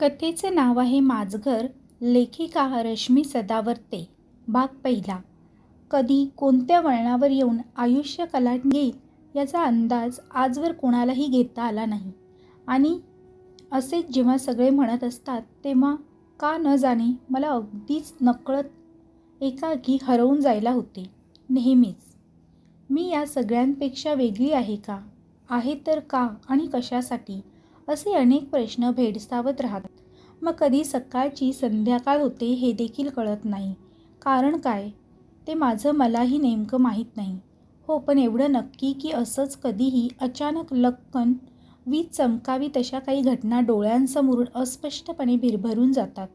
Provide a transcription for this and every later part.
कथेचं नाव आहे माझघर लेखिका रश्मी सदावर्ते भाग पहिला. कधी कोणत्या वळणावर येऊन आयुष्य कलाट घेईल याचा अंदाज आजवर कोणालाही घेता आला नाही. आणि असेच जेव्हा सगळे म्हणत असतात तेव्हा का न जाणे मला अगदीच नकळत एकाकी हरवून जायला होते नेहमीच. मी या सगळ्यांपेक्षा वेगळी आहे का? आहे तर का आणि कशासाठी? असे अनेक प्रश्न भेडसावत राहतात. मग कधी सकाळची संध्याकाळ होते हे देखील कळत नाही. कारण काय? ते माझं मलाही नेमकं माहीत नाही. हो पण एवढं नक्की की असंच कधीही अचानक लक्कन वीज चमकावी तशा काही घटना डोळ्यांसमोरून अस्पष्टपणे भिरभरून जातात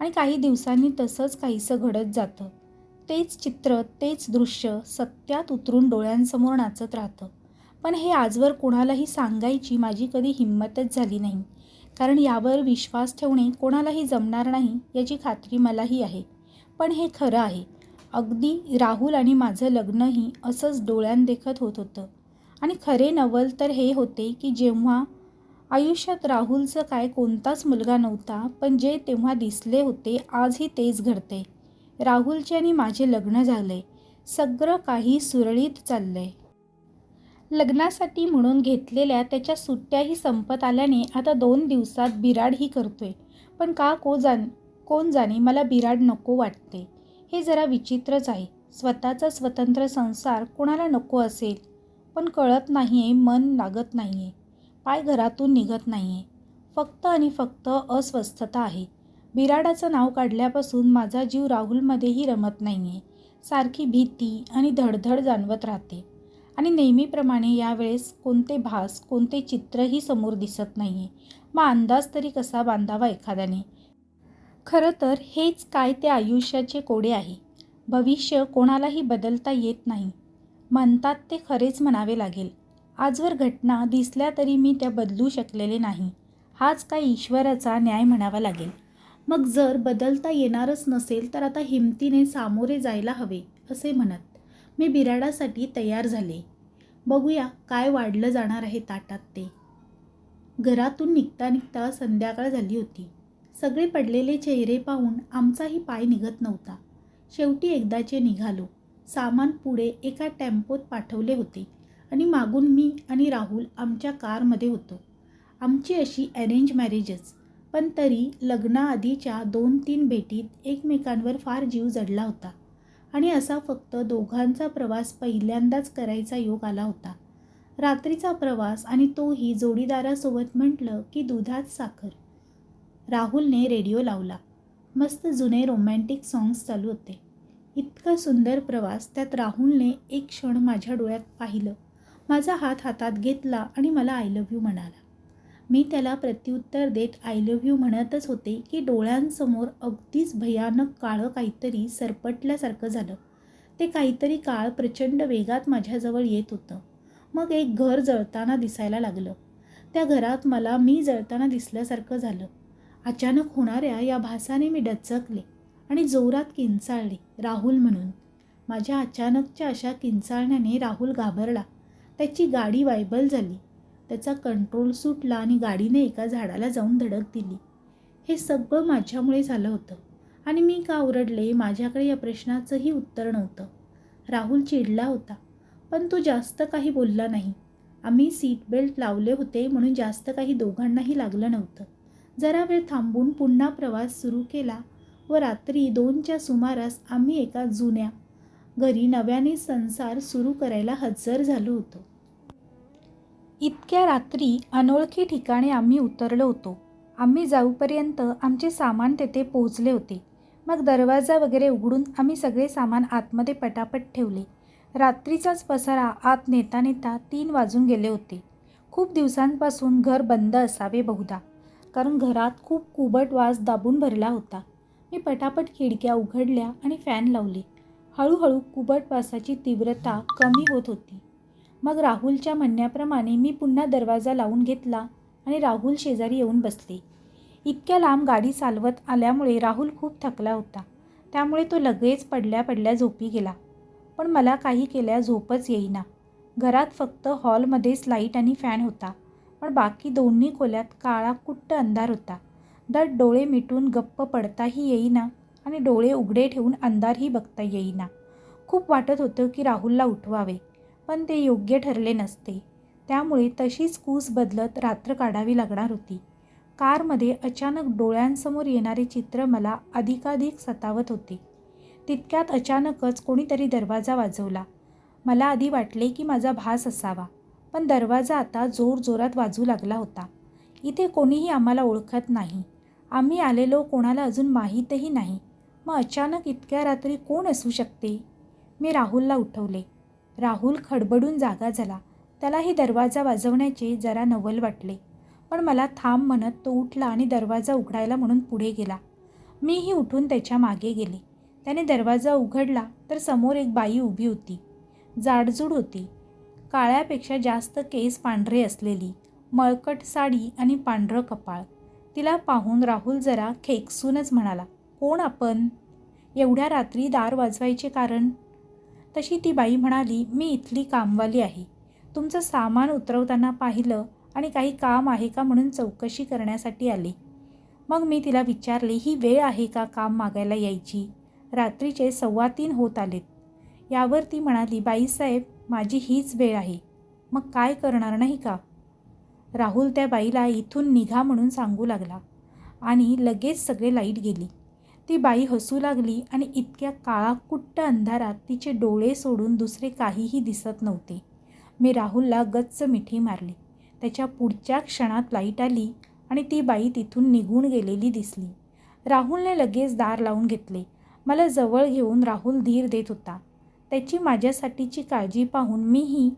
आणि काही दिवसांनी तसंच काहीसं घडत जातं. तेच चित्र तेच दृश्य सत्यात उतरून डोळ्यांसमोर नाचत राहतं. पण हे आजवर कोणालाही सांगायची माझी कधी हिंमतच झाली नाही. कारण यावर विश्वास ठेवणे कोणालाही जमणार नाही याची खात्री मलाही आहे. पण हे खरं आहे. अगदी राहुल आणि माझं लग्नही असंच डोळ्यांदेखत होत होतं. आणि खरे नवल तर हे होते की जेव्हा आयुष्यात राहुलचं काय कोणताच मुलगा नव्हता पण जे तेव्हा दिसले होते आजही तेच घडते. राहुलचे आणि माझे लग्न झाले. सगळं काही सुरळीत चाललंय. लग्नासाठी म्हणून घेतलेल्या त्याच्या सुट्ट्याही संपत आल्याने आता दोन दिवसात बिराडही करतोय. पण का को जाण कोण जाणे मला बिराड नको वाटते. हे जरा विचित्रच आहे. स्वतःचा स्वतंत्र संसार कोणाला नको असेल? पण कळत नाही आहे मन लागत नाही आहे पाय घरातून निघत नाही आहे फक्त आणि फक्त अस्वस्थता आहे. बिराडाचं नाव काढल्यापासून माझा जीव राहुलमध्येही रमत नाही आहे सारखी भीती आणि धडधड जाणवत राहते. आणि नेहमीप्रमाणे यावेळेस कोणते भास कोणते चित्रही समोर दिसत नाही आहे मग अंदाज तरी कसा बांधावा एखाद्याने? खरं तर हेच काय ते आयुष्याचे कोडे आहे. भविष्य कोणालाही बदलता येत नाही. म्हणतात ते खरेच म्हणावे लागेल. आजवर घटना दिसल्या तरी मी त्या बदलू शकलेले नाही. हाच काय ईश्वराचा न्याय म्हणावा लागेल. मग जर बदलता येणारच नसेल तर आता हिमतीने सामोरे जायला हवे असे म्हणत मी बिराडासाठी तयार झाले. बघूया काय वाढलं जाणार आहे ताटात ते. घरातून निघता निघता संध्याकाळ झाली होती. सगळे पडलेले चेहरे पाहून आमचाही पाय निघत नव्हता. शेवटी एकदाचे निघालो. सामान पुढे एका टेम्पोत पाठवले होते आणि मागून मी आणि राहुल आमच्या कारमध्ये होतो. आमची अशी अरेंज मॅरेजच पण तरी लग्नाआधीच्या दोन तीन भेटीत एकमेकांवर फार जीव जडला होता. आणि असा फक्त दोघांचा प्रवास पहिल्यांदाच करायचा योग आला होता. रात्रीचा प्रवास आणि तोही जोडीदारासोबत म्हटलं की दुधात साखर. राहुलने रेडिओ लावला. मस्त जुने रोमॅन्टिक सॉंग्स चालू होते. इतका सुंदर प्रवास त्यात राहुलने एक क्षण माझ्या डोळ्यात पाहिलं. माझा हात हातात घेतला आणि मला आय लव्ह यू म्हणाला. मी त्याला प्रत्युत्तर देत आय लव्ह यू म्हणतच होते की डोळ्यांसमोर अगदीच भयानक काळं काहीतरी सरपटल्यासारखं झालं. ते काहीतरी काळ प्रचंड वेगात माझ्याजवळ येत होतं. मग एक घर जळताना दिसायला लागलं. त्या घरात मला मी जळताना दिसल्यासारखं झालं. अचानक होणाऱ्या या भासाने मी डचकले आणि जोरात किंचाळले राहुल म्हणून. माझ्या अचानकच्या अशा किंचाळण्याने राहुल घाबरला. त्याची गाडी वायबल झाली. त्याचा कंट्रोल सुटला आणि गाडीने एका झाडाला जाऊन धडक दिली. हे सगळं माझ्यामुळे झालं होतं आणि मी का ओरडले माझ्याकडे या प्रश्नाचंही उत्तर नव्हतं. राहुल चिडला होता पण तो जास्त काही बोलला नाही. आम्ही सीट बेल्ट लावले होते म्हणून जास्त काही दोघांनाही लागलं नव्हतं. जरा वेळ थांबून पुन्हा प्रवास सुरू केला व रात्री दोनच्या सुमारास आम्ही एका जुन्या घरी नव्याने संसार सुरू करायला हजर झालो होतो. इतक्या रात्री अनोळखी ठिकाणी आम्ही उतरलो होतो. आम्ही जाऊपर्यंत आमचे सामान तेथे पोहोचले होते. मग दरवाजा वगैरे उघडून आम्ही सगळे सामान आतमध्ये पटापट ठेवले. रात्रीचाच पसारा आत नेता नेता तीन वाजून गेले होते. खूप दिवसांपासून घर बंद असावे बहुधा. कारण घरात खूप कुबट वास दाबून भरला होता. मी पटापट खिडक्या उघडल्या आणि फॅन लावले. हळूहळू कुबट वासाची तीव्रता कमी होत होती. मग राहुलच्या म्हणण्याप्रमाणे मी पुन्हा दरवाजा लावून घेतला आणि राहुल शेजारी येऊन बसले. इतक्या लांब गाडी चालवत आल्यामुळे राहुल खूप थकला होता. त्यामुळे तो लगेच पडल्या पडल्या झोपी गेला. पण मला काही केल्या झोपच येईना. घरात फक्त हॉलमध्येच लाइट आणि फॅन होता. पण बाकी दोन्ही खोल्यात काळा कुट्ट अंधार होता. दट डोळे मिटून गप्प पडताही येईना आणि डोळे उघडे ठेवून अंधारही बघता येईना. खूप वाटत होतं की राहुलला उठवावे. पण ते योग्य ठरले नसते. त्यामुळे तशीच कूस बदलत रात्र काढावी लागणार होती. कारमध्ये अचानक डोळ्यांसमोर येणारे चित्र मला अधिकाधिक सतावत होते. तितक्यात अचानकच कोणीतरी दरवाजा वाजवला. मला आधी वाटले की माझा भास असावा पण दरवाजा आता जोरजोरात वाजू लागला होता. इथे कोणीही आम्हाला ओळखत नाही. आम्ही आलेलो कोणाला अजून माहीतही नाही. मग अचानक इतक्या रात्री कोण असू शकते? मी राहुलला उठवले. राहुल खडबडून जागा झाला. त्यालाही दरवाजा वाजवण्याचे जरा नवल वाटले. पण मला थांब म्हणत तो उठला आणि दरवाजा उघडायला म्हणून पुढे गेला. मीही उठून त्याच्यामागे गेले. त्याने दरवाजा उघडला तर समोर एक बाई उभी होती. जाडजूड होती. काळ्यापेक्षा जास्त केस पांढरे असलेली मळकट साडी आणि पांढरं कपाळ. तिला पाहून राहुल जरा खेकसूनच म्हणाला कोण आपण? एवढ्या रात्री दार वाजवायचे कारण? तशी ती बाई म्हणाली मी इथली कामवाली आहे. तुमचं सामान उतरवताना पाहिलं आणि काही काम आहे का म्हणून चौकशी करण्यासाठी आले. मग मी तिला विचारले ही वेळ आहे का काम मागायला यायची? रात्रीचे सव्वा तीन होत आलेत. यावर ती म्हणाली बाईसाहेब माझी हीच वेळ आहे. मग काय करणार नाही का? राहुल त्या बाईला इथून निघा म्हणून सांगू लागला आणि लगेच सगळे लाइट गेली. ती बाई हसू लागली आणि इतक्या काळाकुट्ट अंधारात तिचे डोळे सोडून दुसरे काहीही दिसत नव्हते. मी राहुलला गच्च मिठी मारली. त्याच्या पुढच्या क्षणात लाइट आली आणि ती बाई तिथून निघून गेलेली दिसली. राहुलने लगेच दार लावून घेतले. मला जवळ घेऊन राहुल धीर देत होता. त्याची माझ्यासाठीची काळजी पाहून मीही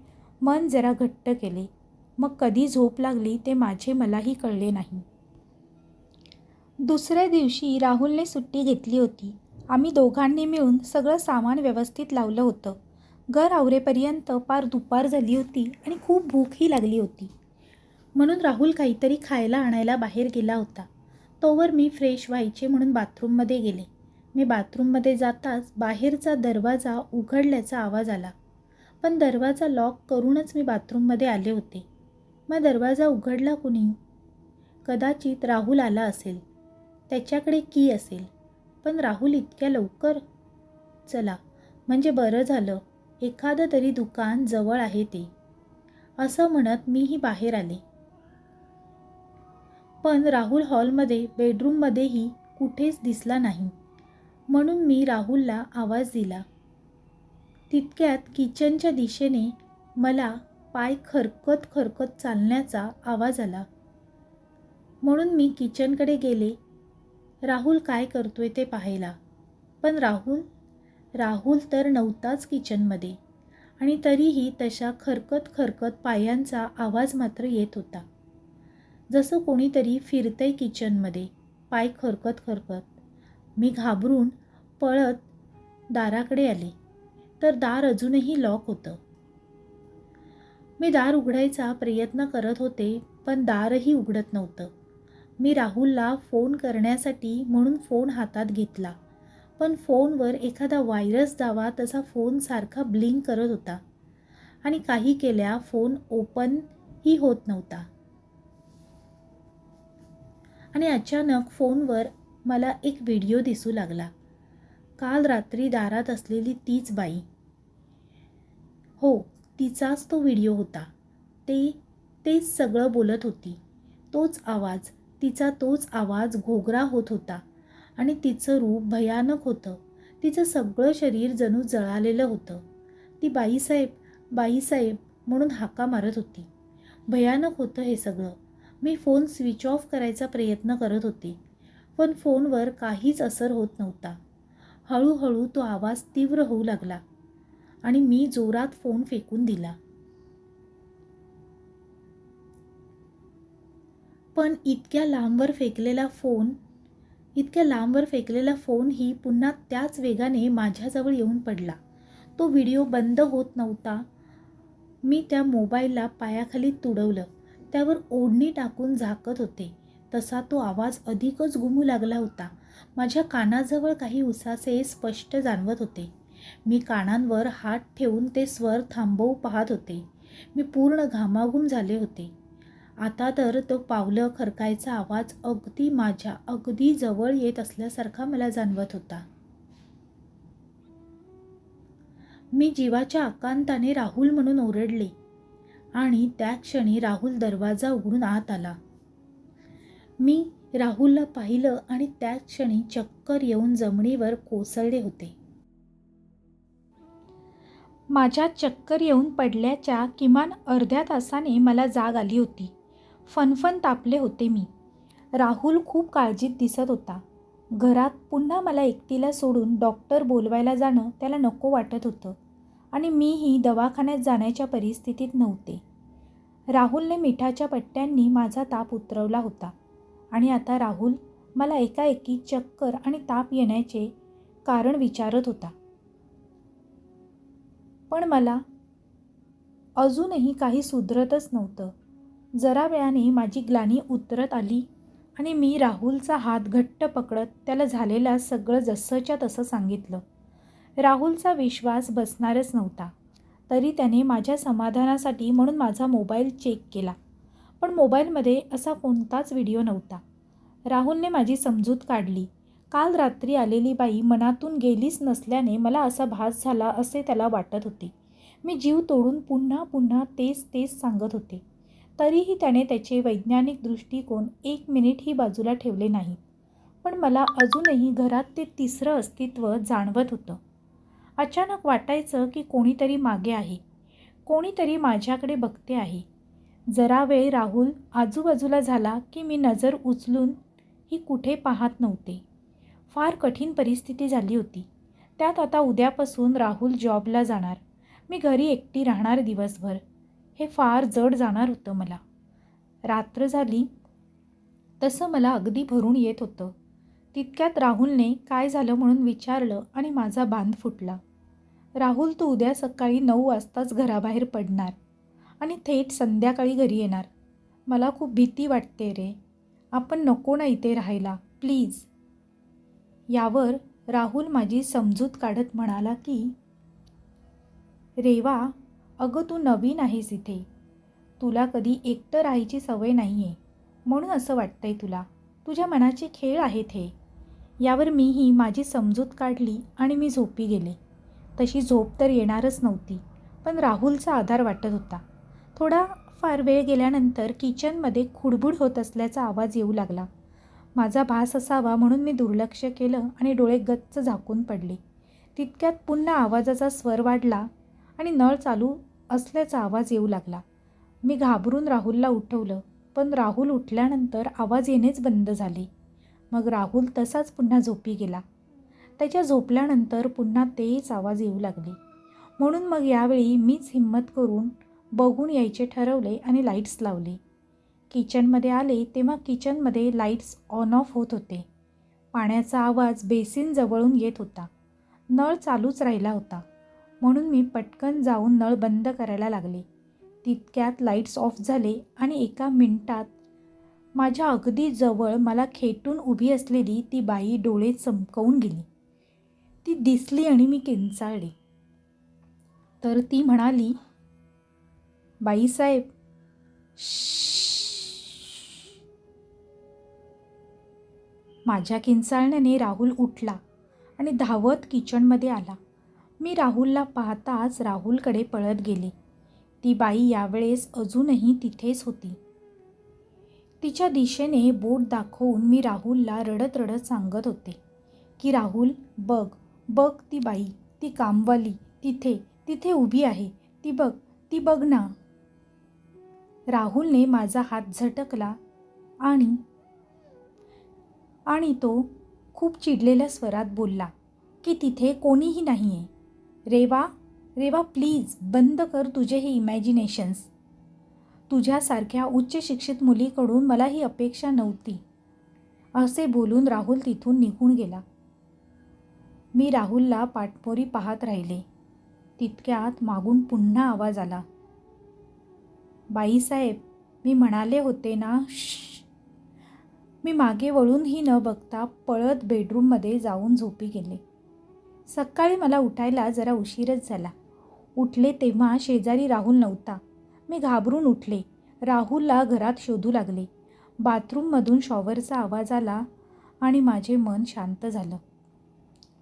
मन जरा घट्ट केले. मग कधी झोप लागली ते माझे मलाही कळले नाही. दुसऱ्या दिवशी राहुलने सुट्टी घेतली होती. आम्ही दोघांनी मिळून सगळं सामान व्यवस्थित लावलं होतं. घर आवरेपर्यंत पार दुपार झाली होती आणि खूप भूकही लागली होती. म्हणून राहुल काहीतरी खायला आणायला बाहेर गेला होता. तोवर मी फ्रेश व्हायचे म्हणून बाथरूममध्ये गेले. मी बाथरूममध्ये जाताच बाहेरचा दरवाजा उघडल्याचा आवाज आला. पण दरवाजा लॉक करूनच मी बाथरूममध्ये आले होते. मग दरवाजा उघडला कुणी? कदाचित राहुल आला असेल. त्याच्याकडे की असेल? पण राहुल इतक्या लवकर? चला म्हणजे बरं झालं. एखादं तरी दुकान जवळ आहे ते. असं म्हणत मीही बाहेर आले. पण राहुल हॉलमध्ये बेडरूममध्येही कुठेच दिसला नाही. म्हणून मी राहुलला आवाज दिला. तितक्यात किचनच्या दिशेने मला पाय खरकत खरकत चालण्याचा आवाज आला. म्हणून मी किचनकडे गेले. राहुल काय करतोय ते पाहायला. पण राहुल राहुल तर नव्हताच किचनमध्ये. आणि तरीही तशा खरकत खरकत पायांचा आवाज मात्र येत होता. जसं कोणीतरी फिरतंय किचनमध्ये पाय खरकत खरकत. मी घाबरून पळत दाराकडे आले. तर दार अजूनही लॉक होतं. मी दार उघडायचा प्रयत्न करत होते पण दारही उघडत नव्हतं. मी राहुलला फोन करण्यासाठी म्हणून फोन हातात घेतला. पण फोनवर एखादा व्हायरस जावा तसा फोन सारखा ब्लिंक करत होता. आणि काही केल्या फोन ओपनही होत नव्हता. आणि अचानक फोनवर मला एक व्हिडिओ दिसू लागला. काल रात्री दारात असलेली तीच बाई. हो तिचाच तो व्हिडिओ होता. ते तेच सगळं बोलत होती. तोच आवाज तिचा तोच आवाज घोगरा होत होता आणि तिचं रूप भयानक होतं. तिचं सगळं शरीर जणू जळालेलं होतं. ती बाईसाहेब बाईसाहेब म्हणून हाका मारत होती. भयानक होतं हे सगळं. मी फोन स्विच ऑफ करायचा प्रयत्न करत होते पण फोनवर काहीच असर होत नव्हता. हळूहळू तो आवाज तीव्र होऊ लागला आणि मी जोरात फोन फेकून दिला. पण इतक्या लांबवर फेकलेला फोन इतक्या लांबवर फेकलेला फोनही पुन्हा त्याच वेगाने माझ्याजवळ येऊन पडला. तो व्हिडिओ बंद होत नव्हता. मी त्या मोबाईलला पायाखाली तुडवलं. त्यावर ओढणी टाकून झाकत होते. तसा तो आवाज अधिकच घुमू लागला होता. माझ्या कानाजवळ काही उसासे स्पष्ट जाणवत होते. मी कानांवर हात ठेवून ते स्वर थांबवू पाहत होते. मी पूर्ण घामाघूम झाले होते. आता तर तो पावलं खरकायचा आवाज अगदी माझ्या अगदी जवळ येत असल्यासारखा मला जाणवत होता. मी जीवाच्या आकांताने राहुल म्हणून ओरडले आणि त्या क्षणी राहुल दरवाजा उघडून आत आला. मी राहुलला पाहिलं आणि त्या क्षणी चक्कर येऊन जमिनीवर कोसळले होते. माझ्या चक्कर येऊन पडल्याच्या किमान अर्ध्या तासाने मला जाग आली होती. फनफन तापले होते मी. राहुल खूप काळजीत दिसत होता. घरात पुन्हा मला एकटीला सोडून डॉक्टर बोलवायला जाणं त्याला नको वाटत होतं आणि मीही दवाखान्यात जाण्याच्या परिस्थितीत नव्हते. राहुलने मिठाच्या पट्ट्यांनी माझा ताप उतरवला होता आणि आता राहुल मला एकाएकी चक्कर आणि ताप येण्याचे कारण विचारत होता. पण मला अजूनही काही सुधरतच नव्हतं. जरा वेळाने माझी ग्लानी उतरत आली आणि मी राहुलचा हात घट्ट पकडत त्याला झालेलं सगळं जसंच्या तसं सांगितलं. राहुलचा विश्वास बसणारच नव्हता. तरी त्याने माझ्या समाधानासाठी म्हणून माझा मोबाईल चेक केला. पण मोबाईलमध्ये असा कोणताच व्हिडिओ नव्हता. राहुलने माझी समजूत काढली. काल रात्री आलेली बाई मनातून गेलीच नसल्याने मला असा भास झाला असे त्याला वाटत होते. मी जीव तोडून पुन्हा पुन्हा तेच तेच सांगत होते. तरीही त्याने त्याचे वैज्ञानिक दृष्टिकोन एक मिनिटही बाजूला ठेवले नाही. पण मला अजूनही घरात ते तिसरं अस्तित्व जाणवत होतं. अचानक वाटायचं की कोणीतरी मागे आहे. कोणीतरी माझ्याकडे बघते आहे. जरा वेळ राहुल आजूबाजूला झाला की मी नजर उचलून ही कुठे पाहत नव्हते. फार कठीण परिस्थिती झाली होती. त्यात आता उद्यापासून राहुल जॉबला जाणार. मी घरी एकटी राहणार दिवसभर. हे फार जड जाणार होतं मला. रात्र झाली. तसं मला अगदी भरून येत होतं. तितक्यात राहुलने काय झालं म्हणून विचारलं आणि माझा बांध फुटला. राहुल तू उद्या सकाळी नऊ वाजताच घराबाहेर पडणार आणि थेट संध्याकाळी घरी येणार. मला खूप भीती वाटते रे. आपण नको ना इथे राहायला. प्लीज. यावर राहुल माझी समजूत काढत म्हणाला की रेवा अगं तू नवीन आहेस इथे. तुला कधी एकटं राहायची सवय नाही आहे म्हणून असं वाटतंय तुला. तुझ्या मनाचे खेळ आहेत हे. यावर मीही माझी समजूत काढली आणि मी झोपी गेले. तशी झोप तर येणारच नव्हती पण राहुलचा आधार वाटत होता. थोडा फार वेळ गेल्यानंतर किचनमध्ये खुडबुड होत असल्याचा आवाज येऊ लागला. माझा भास असावा म्हणून मी दुर्लक्ष केलं आणि डोळे गच्च झाकून पडले. तितक्यात पुन्हा आवाजाचा स्वर वाढला आणि नळ चालू असल्याचा आवाज येऊ लागला. मी घाबरून राहुलला उठवलं पण राहुल उठल्यानंतर आवाज येणेच बंद झाले. मग राहुल तसाच पुन्हा झोपी गेला. त्याच्या झोपल्यानंतर पुन्हा तेच आवाज येऊ लागले. म्हणून मग यावेळी मीच हिंमत करून बघून यायचे ठरवले आणि लाईट्स लावले. किचनमध्ये आले तेव्हा किचनमध्ये लाईट्स ऑन ऑफ होत होते. पाण्याचा आवाज बेसिन जवळून येत होता. नळ चालूच राहिला होता. म्हणून मी पटकन जाऊन नळ बंद करायला लागले. तितक्यात लाईट्स ऑफ झाले आणि एका मिनिटात माझ्या अगदी जवळ मला खेटून उभी असलेली ती बाई डोळे चमकवून गेली. ती दिसली आणि मी किंचाळले. तर ती म्हणाली बाईसाहेब माझ्या किंचाळण्याने राहुल उठला आणि धावत किचनमध्ये आला मी राहुलला पाहताच राहुलकडे पळत गेले. ती बाई यावेळेस अजूनही तिथेच होती. तिच्या दिशेने बोट दाखवून मी राहुलला रडत रडत सांगत होते की राहुल बघ बघ ती बाई ती कामवाली तिथे तिथे उभी आहे ती बघ ती बघ ना. राहुलने माझा हात झटकला आणि आणि तो खूप चिडलेल्या स्वरात बोलला की तिथे कोणीही नाही आहे रेवा रेवा प्लीज बंद कर तुझे हे इमॅजिनेशन्स तुझ्यासारख्या उच्च शिक्षित मुलीकडून मला ही अपेक्षा नव्हती. असे बोलून राहुल तिथून निघून गेला. मी राहुलला पाठमोरी पाहत राहिले. तितक्यात मागून पुन्हा आवाज आला. बाईसाहेब मी म्हणाले होते ना मी मागे वळूनही न बघता पळत बेडरूममध्ये जाऊन झोपी गेले. सकाळी मला उठायला जरा उशीरच झाला. उठले तेव्हा शेजारी राहुल नव्हता. मी घाबरून उठले. राहुलला घरात शोधू लागले. बाथरूममधून शॉवरचा आवाज आला आणि माझे मन शांत झालं.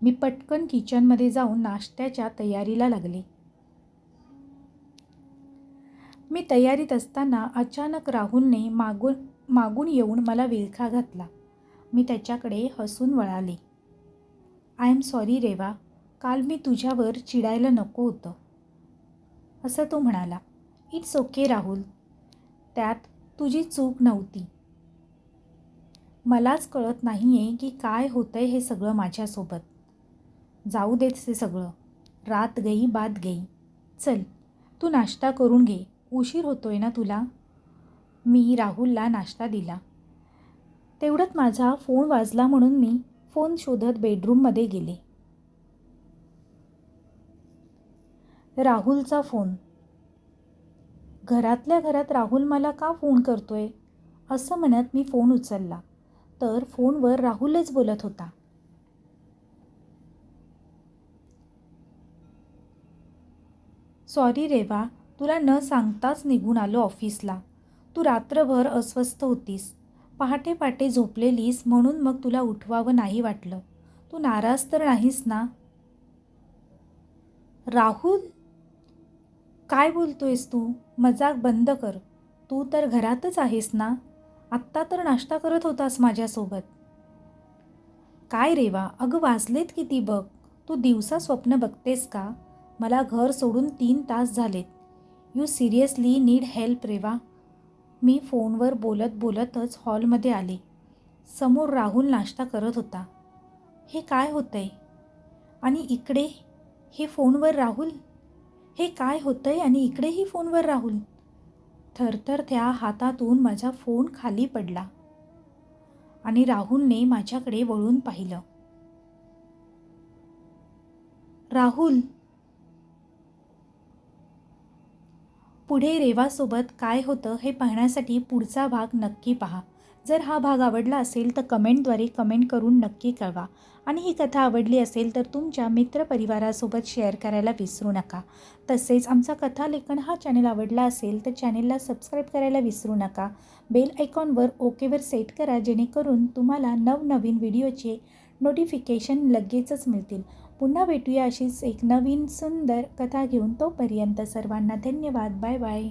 मी पटकन किचनमध्ये जाऊन नाश्त्याच्या तयारीला लागले. मी तयारीत असताना अचानक राहुलने मागून मागून येऊन मला विळखा घातला. मी त्याच्याकडे हसून वळाले. आय एम सॉरी रेवा काल मी तुझ्यावर चिडायला नको होतं. असं तो म्हणाला. It's okay Rahul. त्यात तुझी चूक नव्हती. मलाच कळत नाही आहे की काय होतंय हे सगळं माझ्यासोबत. जाऊ देत ते सगळं. रात गई बात गई. चल तू नाश्ता करून घे. उशीर होतोय ना तुला? मी राहुलला नाश्ता दिला. तेवढ्यात माझा फोन वाजला म्हणून मी फोन शोधत बेडरूममध्ये गेले. राहुलचा फोन. घरातल्या घरात राहुल मला का फोन करतोय? असं म्हणत मी फोन उचलला. तर फोनवर राहुलच बोलत होता. सॉरी रेवा तुला न सांगताच निघून आलो ऑफिसला. तू रात्रभर अस्वस्थ होतीस. पहाटे पहाटे झोपलेलीस म्हणून मग तुला उठवावं नाही वाटलं. तू नाराज तर नाहीस ना? राहुल? काय बोलतोयस तू? मजाक बंद कर. तू तर घरातच आहेस ना? आत्ता तर नाश्ता करत होतास माझ्यासोबत. काय रेवा अगं वाजलेत किती बघ. तू दिवसा स्वप्न बघतेस का? मला घर सोडून तीन तास झालेत. You seriously need help Reva मी फोनवर बोलत बोलतच हॉलमध्ये आले. समोर राहुल नाश्ता करत होता. हे काय होतंय? आणि इकडे हे फोनवर राहुल? हे काय होतंय आणि इकडेही फोनवर राहुल? थरथर त्या हातातून माझा फोन खाली पडला आणि राहुलने माझ्याकडे वळून पाहिलं. राहुल पुढे रेवासोबत काय होतं हे पाहण्यासाठी पुढचा भाग नक्की पहा. जर हा भाग आवडला असेल तर कमेंटद्वारे कमेंट करून नक्की कळवा. आणि ही कथा आवडली असेल तर तुमच्या मित्रपरिवारासोबत शेअर करायला विसरू नका. तसेच आमचा कथालेखन हा चॅनल आवडला असेल तर चॅनेलला सबस्क्राईब करायला विसरू नका. बेल आयकॉनवर ओकेवर सेट करा जेणेकरून तुम्हाला नवनवीन व्हिडिओचे नोटिफिकेशन लगेचच मिळतील. पुन्हा भेटूया अशीच एक नवीन सुंदर कथा घेऊन तोपर्यंत सर्वांना धन्यवाद. Bye bye.